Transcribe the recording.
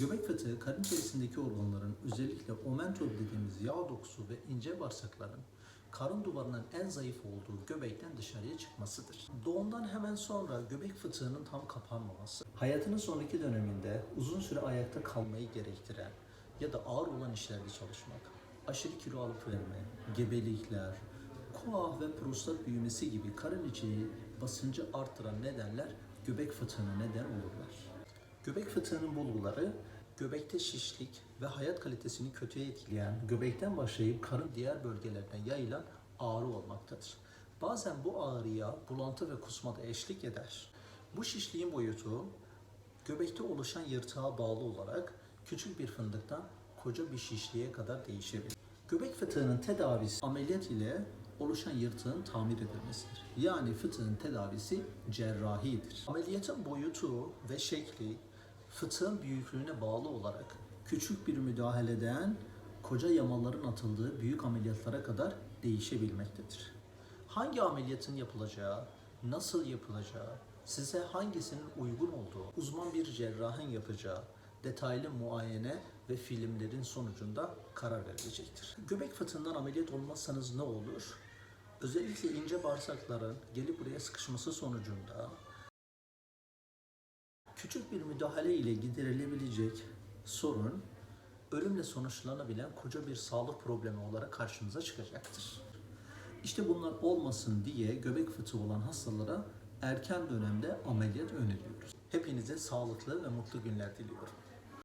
Göbek fıtığı karın içerisindeki organların özellikle omentum dediğimiz yağ dokusu ve ince bağırsakların karın duvarının en zayıf olduğu göbekten dışarıya çıkmasıdır. Doğumdan hemen sonra göbek fıtığının tam kapanmaması, hayatının sonraki döneminde uzun süre ayakta kalmayı gerektiren ya da ağır olan işlerde çalışmak, aşırı kilo alıp verme, gebelikler, koa ve prostat büyümesi gibi karın içi basıncı arttıran nedenler göbek fıtığına neden olurlar. Göbek fıtığının bulguları göbekte şişlik ve hayat kalitesini kötüye etkileyen, göbekten başlayıp karın diğer bölgelerine yayılan ağrı olmaktadır. Bazen bu ağrıya bulantı ve kusma da eşlik eder. Bu şişliğin boyutu göbekte oluşan yırtığa bağlı olarak küçük bir fındıktan koca bir şişliğe kadar değişebilir. Göbek fıtığının tedavisi ameliyat ile oluşan yırtığın tamir edilmesidir. Yani fıtığın tedavisi cerrahidir. Ameliyatın boyutu ve şekli fıtığın büyüklüğüne bağlı olarak küçük bir müdahaleden koca yamaların atıldığı büyük ameliyatlara kadar değişebilmektedir. Hangi ameliyatın yapılacağı, nasıl yapılacağı, size hangisinin uygun olduğu, uzman bir cerrahın yapacağı detaylı muayene ve filmlerin sonucunda karar verilecektir. Göbek fıtığından ameliyat olmazsanız ne olur? Özellikle ince bağırsakların gelip buraya sıkışması sonucunda küçük bir müdahale ile giderilebilecek sorun ölümle sonuçlanabilen koca bir sağlık problemi olarak karşımıza çıkacaktır. İşte bunlar olmasın diye göbek fıtığı olan hastalara erken dönemde ameliyat öneriyoruz. Hepinize sağlıklı ve mutlu günler diliyorum.